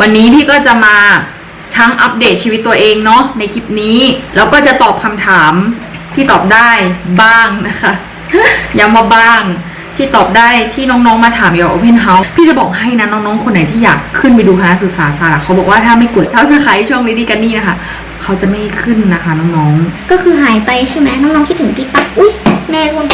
วันนี้พี่ก็จะมาทั้งอัปเดตชีวิตตัวเองเนาะในคลิปนี้ แล้วก็จะตอบคำถามที่ตอบได้บ้างนะคะย้ำว่าบ้างที่ตอบได้ที่น้องๆมาถามเกี่ยวกับ Open House พี่จะบอกให้นะน้องๆ คนไหนที่อยากขึ้นไปดูคณะศึกษาศาสตร์อะเขาบอกว่าถ้าไม่กดซับสไครต์ช่อง Lady กันนี่นะคะ เขาจะไม่ขึ้นนะคะน้องๆก็คือหายไปใช่ไหมน้องๆคิดถึงพี่ปั๊บอุ๊ยแม่ร่วง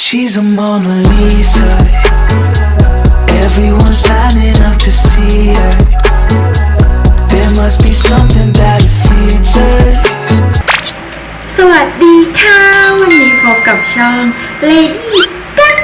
She's a Mona Lisa. กับช่อง Lady กัน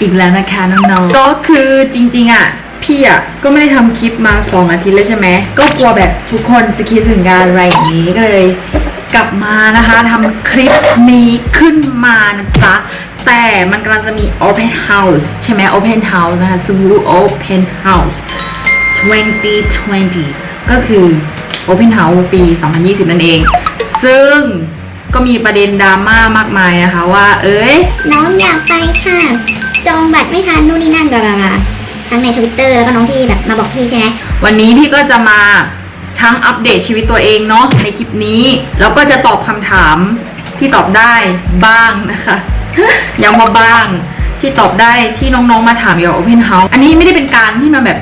อีกแล้วนะคะน้องๆ ก็คือจริงๆอะพี่อะก็ไม่ได้ทำคลิปมาสองอาทิตย์แล้วใช่ไหม ก็กลัวแบบทุกคนจะคิดถึงงานอะไรอย่างนี้ก็เลยกลับมานะคะทำคลิปนี้ขึ้นมานะจ๊ะแต่มันกำลังจะมี Open House ใช่ไหม Open House นะคะ Subaru Open House 2020 ก็คือ Open House ปี 2020 นั่นเอง ซึ่ง ก็มีประเด็นดราม่ามากมายนะคะ ว่า เอ้ยน้องอยากไปค่ะ จองบัตรไม่ทันนู่นนี่นั่นบลาบลาบลาทั้งในทวิตเตอร์แล้วก็น้องที่แบบมาบอกพี่ใช่ไหมวันนี้พี่ก็จะมาทั้งอัปเดตชีวิตตัวเองเนาะในคลิปนี้ แล้วก็จะตอบคำถามที่ตอบได้บ้างนะคะย้ำว่าบ้างที่ตอบได้ที่น้องๆมาถามเกี่ยวกับ Open House อันนี้ไม่ได้เป็นการที่มาแบบ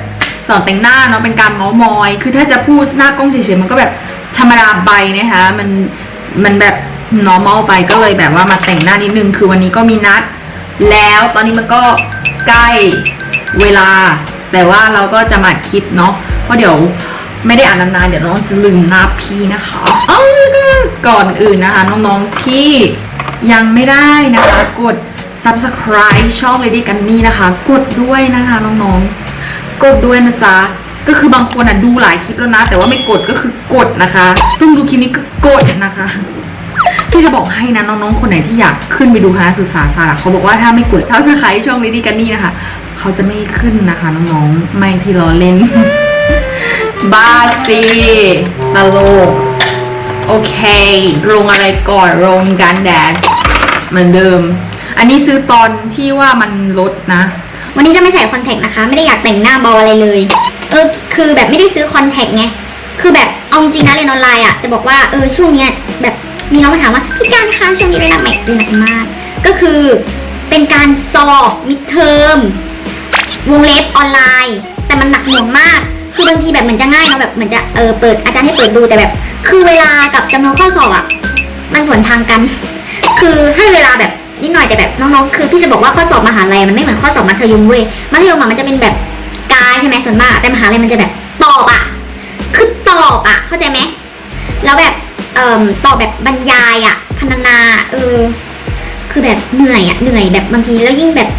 สอนแต่งหน้าเนาะเป็นการเมาส์มอย คือถ้าจะพูดหน้ากล้องเฉยๆมันก็แบบธรรมดาไปนะคะมันมันแบบ normal ไปก็เลยแบบว่ามาแต่งหน้านิดนึง คือวันนี้ก็มีนัด แล้วตอนนี้มันก็ใกล้เวลา แต่ว่าเราก็จะมาคิดเนาะเพราะเดี๋ยวไม่ได้อ่านนานๆเดี๋ยวน้องจะลืมหน้าพี่นะคะเอ้าก่อนอื่นนะคะ น้องๆที่ยังไม่ได้นะคะ กด subscribe ช่อง Lady กันนี่นะคะ กดด้วยนะคะน้องๆ กดด้วยนะจ๊ะก็คือบางคนอะดูหลายคลิปแล้วนะ แต่ว่าไม่กดก็คือกดนะคะเพิ่งดูคลิปนี้ก็กดนะคะ พี่จะบอกให้นะน้องๆ คนไหนที่อยากขึ้นไปดูคณะศึกษาศาสตร์เขาบอกว่าถ้าไม่กดซับสไครต์ช่อง Lady กันนี่นะคะเขาจะไม่ขึ้นนะคะน้องๆ ไม่พี่ล้อเล่นบ้าสิตลกโอเคลงอะไรก่อนลงการแดนเหมือนเดิม อันนี้ซื้อตอนที่ว่ามันลดนะ วันนี้จะไม่ใส่คอนแทคนะคะ ไม่ได้อยากแต่งหน้าบออะไรเลย เออคือแบบไม่ได้ซื้อคอนแทคไง คือแบบเอาจริงนะเรียนออนไลน์อะ จะบอกว่าเออช่วงเนี้ยแบบ มีน้องมาถามว่าพี่การคะช่วงนี้เรียนหนักไหมเรียนหนักมาก ก็คือเป็นการสอบมิดเทอมวงเล็บออนไลน์ แต่มันหนักหน่วงมาก คือบางทีแบบเหมือนจะง่ายเนาะแบบเหมือนจะเออเปิดอาจารย์ให้เปิดดูแต่แบบ คือเวลากับจำนวนข้อสอบอะมันสวนทางกัน คือให้เวลาแบบนิดหน่อยแต่แบบน้องๆ คือพี่จะบอกว่าข้อสอบมหาลัยมันไม่เหมือนข้อสอบมัธยมเว้ยมัธยมมันจะเป็นแบบกายใช่ไหมส่วนมากแต่มหาลัยมันจะแบบตอบอะคือตอบอะ เข้าใจไหมแล้วแบบ เอ่อตอบแบบบรรยายอะพรรณนา เออ คือแบบเหนื่อยอะเหนื่อยแบบบางทีแล้วยิ่งแบบ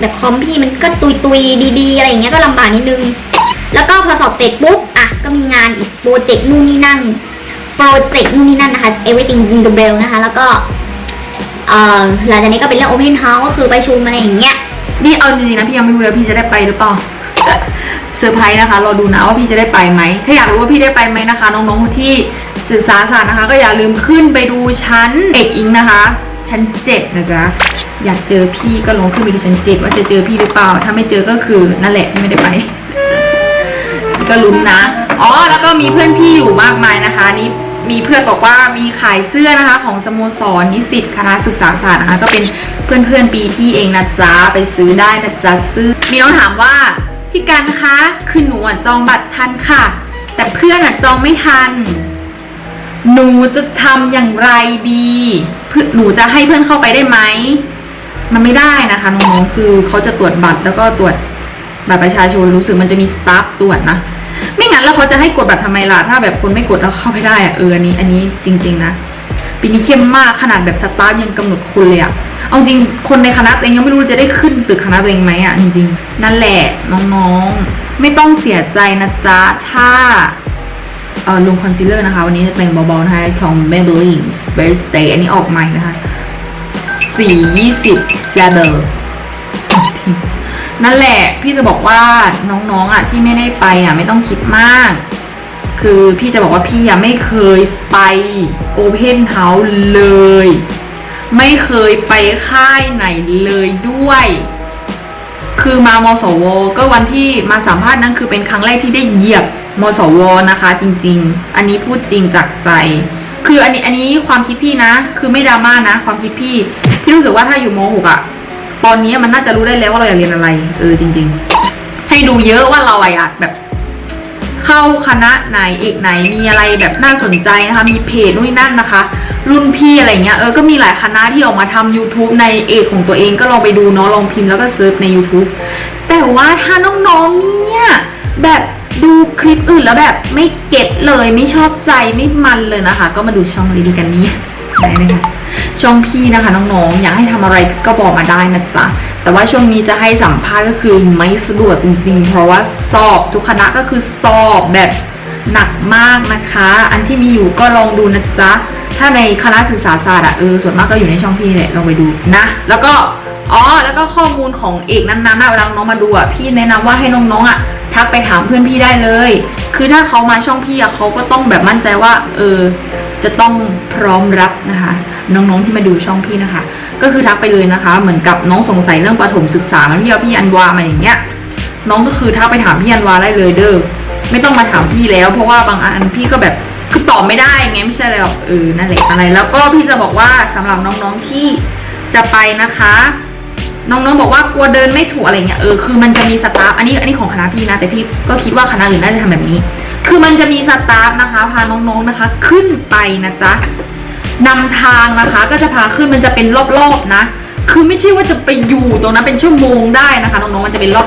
แบบคอมพี่มันก็ตุยตุยดีๆ อะไรอย่างเงี้ยก็ลำบากนิดนึง แล้วก็พอสอบเสร็จปุ๊บอะก็มีงานอีกโปรเจกต์นู่นนี่นั่นโปรเจกต์นู่นนี่นั่นนะคะ everything in the bell นะคะ แล้วก็เอ่อหลังจากนี้ก็เป็นเรื่อง open house ก็คือไปชุมอะไรอย่างเงี้ยนี่เอาจริงๆนะพี่ยังไม่รู้เลยพี่จะได้ไปหรือเปล่าเซอร์ไพรส์นะคะรอดูนะว่าพี่จะได้ไปไหมถ้าอยากรู้ว่าพี่ได้ไปไหมนะคะ น้องๆที่ ศึกษาศาสตร์นะคะ ก็อย่าลืมขึ้นไปดูชั้นเอกอิงนะคะ ชั้นเจ็ดนะจ๊ะอยากเจอพี่ก็ลองขึ้นไปดูชั้นเจ็ดว่าจะเจอพี่หรือเปล่า ถ้าไม่เจอก็คือนั่นแหละพี่ไม่ได้ไป ก็ลุ้นนะอ๋อแล้วก็มีเพื่อนพี่อยู่มากมายนะคะนี่มีเพื่อนบอกว่ามีขายเสื้อนะคะของสโมสรนิสิตคณะศึกษาศาสตร์นะคะก็เป็นเพื่อนเพื่อนปีพี่เองนะจ๊ะไปซื้อได้นะจ๊ะซื้อ มีน้องถามว่าพี่กันคะคือหนูจองบัตรทันค่ะ แต่เพื่อนอจองไม่ทัน หนูจะทำอย่างไรดีเพื่อหนูจะให้เพื่อนเข้าไปได้ไหม มันไม่ได้นะคะน้องๆคือเขาจะตรวจบัตรแล้วก็ตรวจบัตรประชาชนรู้สึกมันจะมีสตาฟตรวจนะ ไม่งั้นแล้วเขาจะให้กดบัตรทำไมล่ะ ถ้าแบบคนไม่กดแล้วเข้าไม่ได้อะเอออันนี้อันนี้จริง ๆ นะ ปีนี้เข้มมากขนาดแบบสตาฟยังกำหนดคุณเลยอะเอาจริงคนในคณะตัวเองยังไม่รู้จะได้ขึ้นตึกคณะตัวเองไหมอะจริงๆ นั่นแหละน้องๆ ไม่ต้องเสียใจนะจ๊ะถ้า ลงคอนซีลเลอร์นะคะ วันนี้จะแต่งเบาๆนะคะของ Maybelline Birthday อันนี้ออกใหม่นะคะสียี่สิบแซเบอร์นั่นแหละพี่จะบอกว่าน้องๆอะที่ไม่ได้ไปอะไม่ต้องคิดมาก คือพี่จะบอกว่าพี่อะไม่เคยไปโอเพนเฮาส์เลย ไม่เคยไปค่ายไหนเลยด้วย คือมามสว ก็วันที่มาสัมภาษณ์นั่นคือเป็นครั้งแรกที่ได้เหยียบมสวนะคะ จริง ๆ อันนี้พูดจริงจากใจ คืออันนี้อันนี้ความคิดพี่นะ คือไม่ดราม่านะ ความคิดพี่พี่รู้สึกว่าถ้าอยู่มหกอะตอนนี้มันน่าจะรู้ได้แล้วว่าเราอยากเรียนอะไรเออจริง ๆ ให้ดูเยอะว่าเราอะอยากแบบ เข้าคณะไหนเอกไหนมีอะไรแบบน่าสนใจนะคะ มีเพจนู่นนี่นั่นนะคะ รุ่นพี่อะไรเงี้ยเออก็มีหลายคณะที่ออกมาทำ YouTube ในเอกของตัวเองก็ลองไปดูเนาะลองพิมพ์แล้วก็เซิร์ชใน YouTube แต่ว่าถ้าน้องๆเนี่ยแบบดูคลิปอื่นแล้วแบบไม่เก็ตเลยไม่ชอบใจไม่มันเลยนะคะ ก็มาดูช่องดีๆกันนี้ได้เลยค่ะ ช่องพี่นะคะน้องๆอยากให้ทำอะไรก็บอกมาได้นะจ๊ะแต่ว่าช่วงนี้จะให้สัมภาษณ์ก็คือไม่สะดวกจริงๆ เพราะว่าสอบทุกคณะก็คือสอบแบบหนักมากนะคะ อันที่มีอยู่ก็ลองดูนะจ๊ะถ้าในคณะศึกษาศาสตร์อะเออส่วนมากก็อยู่ในช่องพี่แหละลองไปดูนะ แล้วก็อ๋อแล้วก็ข้อมูลของเอกนั้นๆนะเวลาน้องๆมาดูอะพี่แนะนำว่าให้น้องๆอะทักไปถามเพื่อนพี่ได้เลย คือถ้าเขามาช่องพี่อะเขาก็ต้องแบบมั่นใจว่า เออ จะต้องพร้อมรับนะคะ น้องๆที่มาดูช่องพี่นะคะ ก็คือทักไปเลยนะคะ เหมือนกับน้องสงสัยเรื่องประถมศึกษาที่เอาพี่อันวามาอย่างเงี้ย น้องก็คือทักไปถามพี่อันวาได้เลยเด้อไม่ต้องมาถามพี่แล้ว เพราะว่าบางอันพี่ก็แบบคือตอบไม่ได้ไงไม่ใช่อะไรหรอกเออนั่นแหละอะไร แล้วก็พี่จะบอกว่าสำหรับน้องๆที่จะไปนะคะน้องๆบอกว่ากลัวเดินไม่ถูกอะไรเงี้ยเออคือมันจะมีสตาฟอันนี้อันนี้ของคณะพี่นะ แต่พี่ก็คิดว่าคณะอื่นน่าจะทำแบบนี้ คือมันจะมีสตาฟนะคะ พาน้องๆนะคะ ขึ้นไปนะจ๊ะ นำทางนะคะ ก็จะพาขึ้นมันจะเป็นรอบๆนะ คือไม่ใช่ว่าจะไปอยู่ตรงนั้นเป็นชั่วโมงได้นะคะน้องๆมันจะเป็นรอบ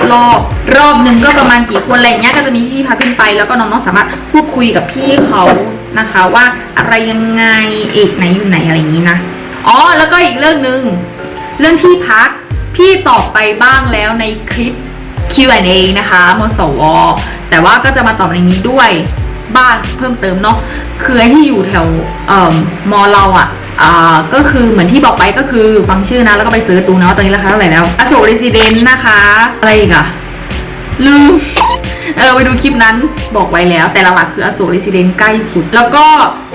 ๆรอบหนึ่งก็ประมาณกี่คนอะไรเงี้ยก็จะมีพี่พาขึ้นไป แล้วก็น้องๆสามารถพูดคุยกับพี่เขานะคะ ว่าอะไรยังไงเอกไหนอยู่ไหนอะไรอย่างนี้นะอ๋อแล้วก็อีกเรื่องหนึ่งเรื่องที่พักพี่ตอบไปบ้างแล้วในคลิป Q&A นะคะมสวแต่ว่าก็จะมาตอบในนี้ด้วย บ้างเพิ่มเติมเนาะคือไอ้ที่อยู่แถวเอ่อมอเราอะอ่าก็คือเหมือนที่บอกไปก็คือฟังชื่อนะ แล้วก็ไปเสิร์ชดูนะว่าตอนนี้ราคาเท่าไหร่แล้วอโศกเรซิเดนต์นะคะ อะไรอีกอะลืมเออไปดูคลิปนั้นบอกไว้แล้ว แต่หลักๆคืออโศกเรซิเดนต์ใกล้สุด แล้วก็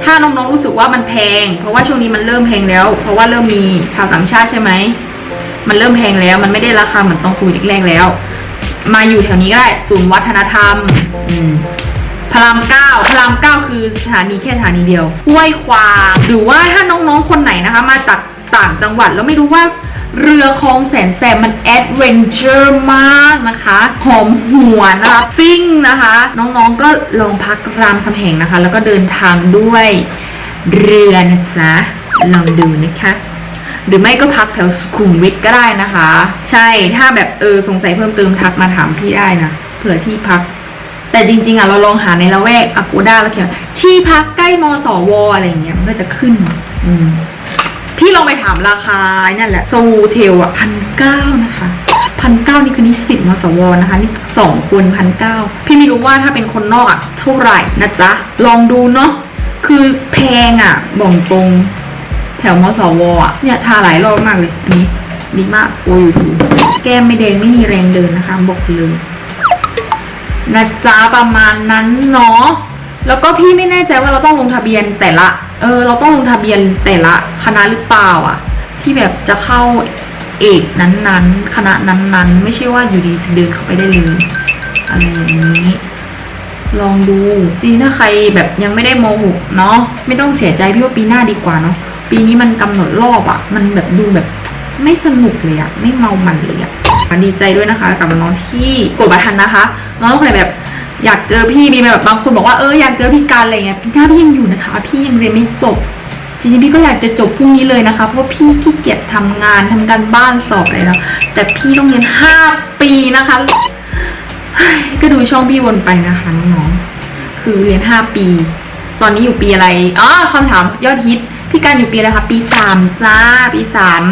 ถ้าน้องๆรู้สึกว่ามันแพง เพราะว่าช่วงนี้มันเริ่มแพงแล้ว เพราะว่าเริ่มมีชาวต่างชาติใช่ไหมมันเริ่มแพงแล้ว มันไม่ได้ราคาเหมือนตอนโควิดแรกๆแล้ว มาอยู่แถวนี้ก็ได้ศูนย์วัฒนธรรมอืม พระรามเก้าพระรามเก้าคือสถานีแค่สถานีเดียวห้วยขวางหรือว่าถ้าน้องๆคนไหนนะคะ มาจากต่างจังหวัดแล้วไม่รู้ว่าเรือคลองแสนแสบมันแอดเวนเจอร์มากนะคะ หอมหัวนนะคะซิ่งนะคะ น้องๆก็ลองพักรามคำแหงนะคะ แล้วก็เดินทางด้วยเรือนะจ๊ะลองดูนะคะหรือไม่ก็พักแถวสุขุมวิทก็ได้นะคะ ใช่ถ้าแบบเออสงสัยเพิ่มเติมทักมาถามพี่ได้นะเผื่อที่พัก แต่จริง ๆอะเราลองหาในละแวกอากูด้าแล้วเขียนที่พักใกล้มสวอะไรอย่างเงี้ยมันก็จะขึ้น อืมพี่ลองไปถามราคานั่นแหละโซวูเทลอะพันเก้านะคะพันเก้านี่คือนิสิตมสวนะคะนี่สองคนพันเก้าพี่ไม่รู้ว่าถ้าเป็นคนนอกอะเท่าไหร่นะจ๊ะ ลองดูเนาะคือแพงอะบอกตรงแถวมสวอะเนี่ยทาหลายรอบมากเลยอันนี้ดีมากโอ้ยดูแก้มไม่แดงไม่มีแรงเดินนะคะบอกเลย นะจ๊ะประมาณนั้นเนาะแล้วก็พี่ไม่แน่ใจว่าเราต้องลงทะเบียนแต่ละเออเราต้องลงทะเบียนแต่ละคณะหรือเปล่าอะ ที่แบบจะเข้าเอกนั้นๆ คณะนั้นๆ ไม่ใช่ว่าอยู่ดีจะเดินเข้าไปได้เลยอะไรอย่างนี้ลองดูจริงถ้าใครแบบยังไม่ได้โมหกเนาะไม่ต้องเสียใจพี่ว่าปีหน้าดีกว่าเนาะปีนี้มันกำหนดรอบอะมันแบบดูแบบไม่สนุกเลยอะไม่เมามันเลยอะ ดีใจด้วยนะคะ กับน้องที่กดบัตรทันนะคะ น้องคนไหนแบบอยากเจอพี่มีแบบบางคนบอกว่าเอออยากเจอพี่การอะไรเงี้ยพี่หน้าพี่ยังอยู่นะคะ พี่ยังเรียนไม่จบจริงๆพี่ก็อยากจะจบพรุ่งนี้เลยนะคะ เพราะพี่ขี้เกียจทำงานทำการบ้านสอบอะไรแล้วแต่พี่ต้องเรียนห้าปีนะคะก็ดูช่องพี่วนไปนะคะน้องๆคือเรียนห้าปี ตอนนี้อยู่ปีอะไรอ๋อคำถามยอดฮิตพี่การอยู่ปีอะไรคะปีสามจ้าปีสาม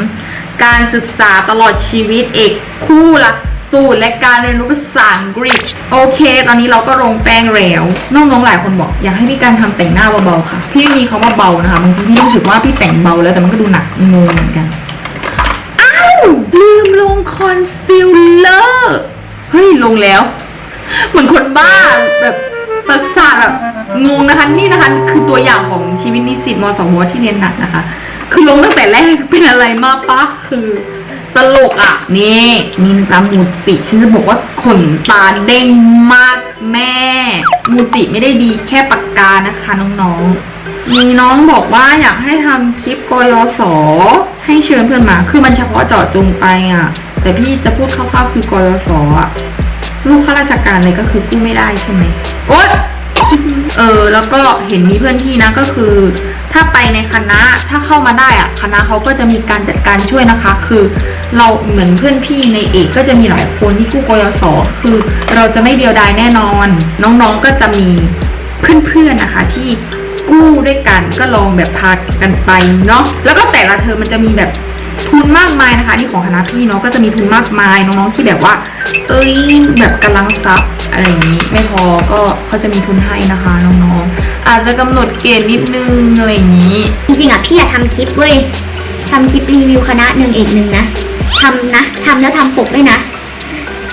การศึกษาตลอดชีวิตเอกคู่หลักสูตรและการเรียนรู้ภาษาอังกฤษ โอเค ตอนนี้เราก็ลงแป้งแล้วน้องๆหลายคนบอก อยากให้พี่การทำแต่งหน้าเบาๆค่ะ พี่มีคำว่าเบานะคะบางทีพี่รู้สึกว่าพี่แต่งเบาแล้วแต่มันก็ดูหนักงงเหมือนกัน อ้าวลืมลงคอนซีลเลอร์เฮ้ยลงแล้ว เหมือนคนบ้าแบบประสาทแบบงงนะคะนี่นะคะ คือตัวอย่างของชีวิตนิสิตมสวที่เรียนหนักนะคะ คือลงตั้งแต่แรกเป็นอะไรมาปะคือตลกอะ นี่นี่นะจ๊ะมูจิฉันจะบอกว่าขนตาเด้งมากแม่ มูจิไม่ได้ดีแค่ปากกานะคะน้องๆ มีน้องบอกว่าอยากให้ทำคลิปกยศให้เชิญเพื่อนมา คือมันเฉพาะเจาะจงไปอะ แต่พี่จะพูดคร่าวๆคือกยศอะ ลูกข้าราชการเลยก็คือกู้ไม่ได้ใช่ไหมโอ๊ย เออแล้วก็เห็นมีเพื่อนพี่นะก็คือ ถ้าไปในคณะถ้าเข้ามาได้อะคณะเขาก็จะมีการจัดการช่วยนะคะ คือเราเหมือนเพื่อนพี่ในเอกก็จะมีหลายคนที่กู้กยศคือเราจะไม่เดียวดายแน่นอน น้องๆก็จะมีเพื่อนๆนะคะที่กู้ด้วยกันก็ลองแบบพากันไปเนาะแล้วก็แต่ละเทอมันจะมีแบบ ทุนมากมายนะคะนี่ของคณะพี่เนาะก็จะมีทุนมากมายน้องๆที่แบบว่า เอ้ยแบบกำลังซับอะไรอย่างนี้ไม่พอก็เขาจะมีทุนให้นะคะน้องๆอาจจะกำหนดเกณฑ์นิดนึงอะไรอย่างนี้ จริงๆอะพี่อยากทำคลิปเว้ยทำคลิปรีวิวคณะหนึ่งเอกหนึ่งนะทำนะทำแล้วทำปกด้วยนะ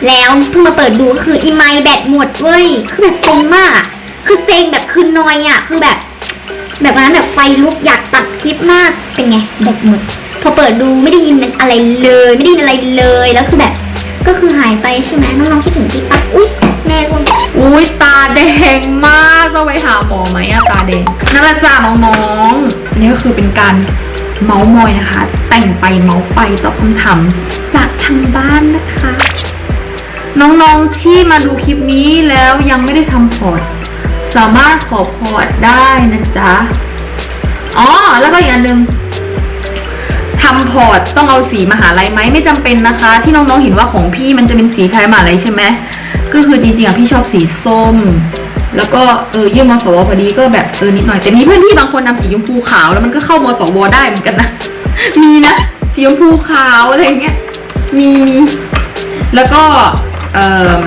แล้วเพิ่งมาเปิดดูก็คืออีไมล์แบตหมดเว้ยคือแบบเซ็งมาก คือเซ็งแบบคืนนอยอะคือแบบ แบบวันนั้นแบบไฟลุกอยากตัดคลิปมากเป็นไงแบตหมด อเปิดดูไม่ได้ยินอะไรเลย ไม่ได้ยินอะไรเลยแล้วคือแบบ ก็คือหายไปใช่ไหมน้องๆคิดถึงพี่ปะอุ๊ยแน่ luôn อุ้ยตาแดงมากต้องไปหาหมอไหมอะตาแดงนั่นแหละจ้าน้องๆนี่ก็คือเป็นการเมาส์มอยนะคะ แต่งไปเมาส์ไปตอบคำถามจากทางบ้านนะคะ น้องๆที่มาดูคลิปนี้แล้วยังไม่ได้ทำพอร์ตสามารถขอพอร์ตได้นะจ๊ะอ๋อแล้วก็อีกอันหนึ่ง ทำพอร์ตต้องเอาสีมหาลัยไหมไม่จำเป็นนะคะ ที่น้องๆเห็นว่าของพี่มันจะเป็นสีคล้ายมหาลัยใช่ไหมก็คือจริงๆอะพี่ชอบสีส้ม แล้วก็เออยื่นมสวพอดีก็แบบเออนิดหน่อยแต่มีเพื่อนพี่บางคนนำสีชมพูขาวแล้วมันก็เข้ามสวได้เหมือนกันนะมีนะสีชมพูขาวอะไรเงี้ยมีมีแล้วก็เออ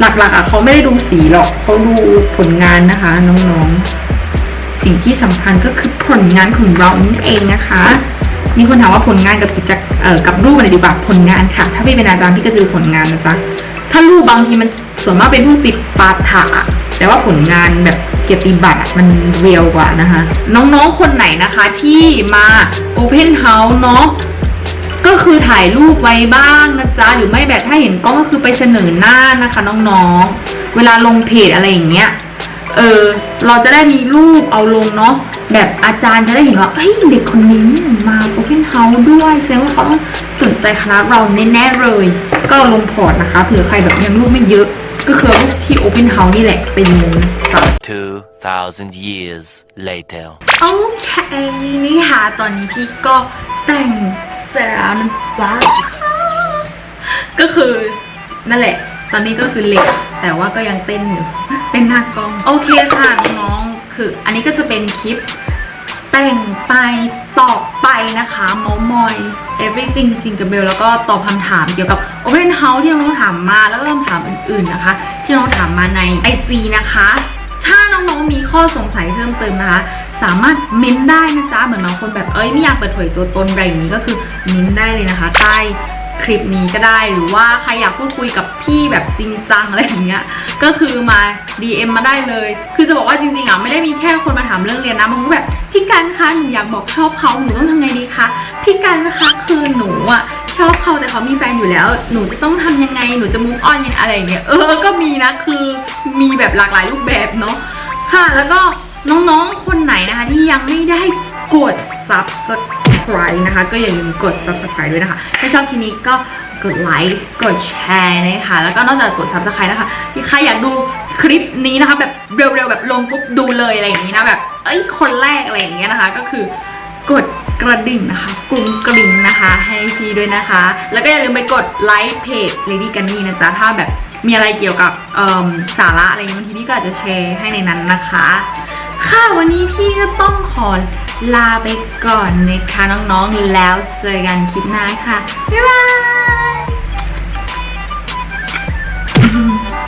หลักๆอะเขาไม่ได้ดูสีหรอกเขาดูผลงานนะคะน้องๆ สิ่งที่สำคัญก็คือผลงานของเรานั่นเองนะคะ มีคนถามว่าผลงานกับกิจกับรูปอะไรดีกว่าผลงานค่ะ ถ้าพี่เป็นอาจารย์พี่ก็จะดูผลงานนะจ๊ะถ้ารูปบางทีมันส่วนมากเป็นพวกติดปาถะแต่ว่าผลงานแบบเกียรติบัตรมันเรียวกว่านะคะ น้องๆคนไหนนะคะที่มา Open House เนาะก็คือถ่ายรูปไว้บ้างนะจ๊ะหรือไม่แบบถ้าเห็นกล้องก็คือไปเสนอหน้านะคะ น้องๆ เวลาลงเพจอะไรอย่างเงี้ย เออเราจะได้มีรูปเอาลงเนาะแบบอาจารย์จะได้เห็นว่าเฮ้ยเด็กคนนี้มาโอเพนเฮาส์ด้วยแสดงว่าเขาต้องสนใจคณะเราแน่ๆเลย ก็ลงพอร์ตนะคะเผื่อใครแบบยังรูปไม่เยอะ ก็คือเอารูปที่โอเพนเฮาส์นี่แหละเป็นมุมค่ะ 2,000 years later. โอเคนี่ค่ะ ตอนนี้พี่ก็แต่งเสร็จแล้วนะจ๊ะก็คือนั่นแหละ ตอนนี้ก็คือเล็กแต่ว่าก็ยังเต้นอยู่ เต้นหน้ากล้อง โอเคค่ะน้องๆคือ อันนี้ก็จะเป็นคลิป แต่งไปตอบไปนะคะเมามอย everything จริงกับเบลแล้วก็ตอบคำถามเกี่ยวกับ Open House ที่น้องถามมาแล้วก็คำถามอื่นๆนะคะ ที่น้องถามมาใน IG นะคะ ถ้าน้องๆมีข้อสงสัยเพิ่มเติมนะคะ สามารถเม้นได้นะจ๊ะเหมือนบางคนแบบเอ้ยไม่อยากเปิดเผยตัวตนอะไรอย่างนี้ก็คือเม้นได้เลยนะคะ ใต้ คลิปนี้ก็ได้ หรือว่าใครอยากพูดคุยกับพี่แบบจริงจังอะไรอย่างเงี้ย ก็คือมา DM มาได้เลย คือจะบอกว่าจริงๆอะไม่ได้มีแค่คนมาถามเรื่องเรียนนะบางคนก็แบบพี่กันคะหนูอยากบอกชอบเขาหนูต้องทำไงดีคะพี่กันนะคะคือหนูอะชอบเขาแต่เขามีแฟนอยู่แล้ว หนูจะต้องทำยังไง หนูจะมุกออนยังไงอะไรอย่างเงี้ย เออ ก็มีนะ คือมีแบบหลากหลายรูปแบบเนาะ ค่ะ แล้วก็น้องๆ คนไหนนะคะที่ยังไม่ได้กด subscribe นะคะ ก็อย่าลืมกด subscribe ด้วยนะคะ ถ้าชอบคลิปนี้ก็กดไลค์กดแชร์นะคะ แล้วก็นอกจากกด subscribe นะคะที่ใครอยากดูคลิปนี้นะคะ แบบเร็วๆแบบลงปุ๊บดูเลยอะไรอย่างนี้นะแบบเอ้ยคนแรกอะไรอย่างเงี้ยนะคะ ก็คือกดกระดิ่งนะคะกรุ้งกริ่งนะคะ ให้พี่ด้วยนะคะ แล้วก็อย่าลืมไปกดไลค์เพจ Lady g a n n y นะจ๊ะ ถ้าแบบมีอะไรเกี่ยวกับสาระอะไรอย่างเงี้ยบางทีพี่ก็อาจจะแชร์ให้ในนั้นนะคะ ค่ะวันนี้พี่ก็ต้องขอ ลาไปก่อนนะคะน้องๆ แล้วเจอกันคลิปหน้าค่ะ บ๊ายบาย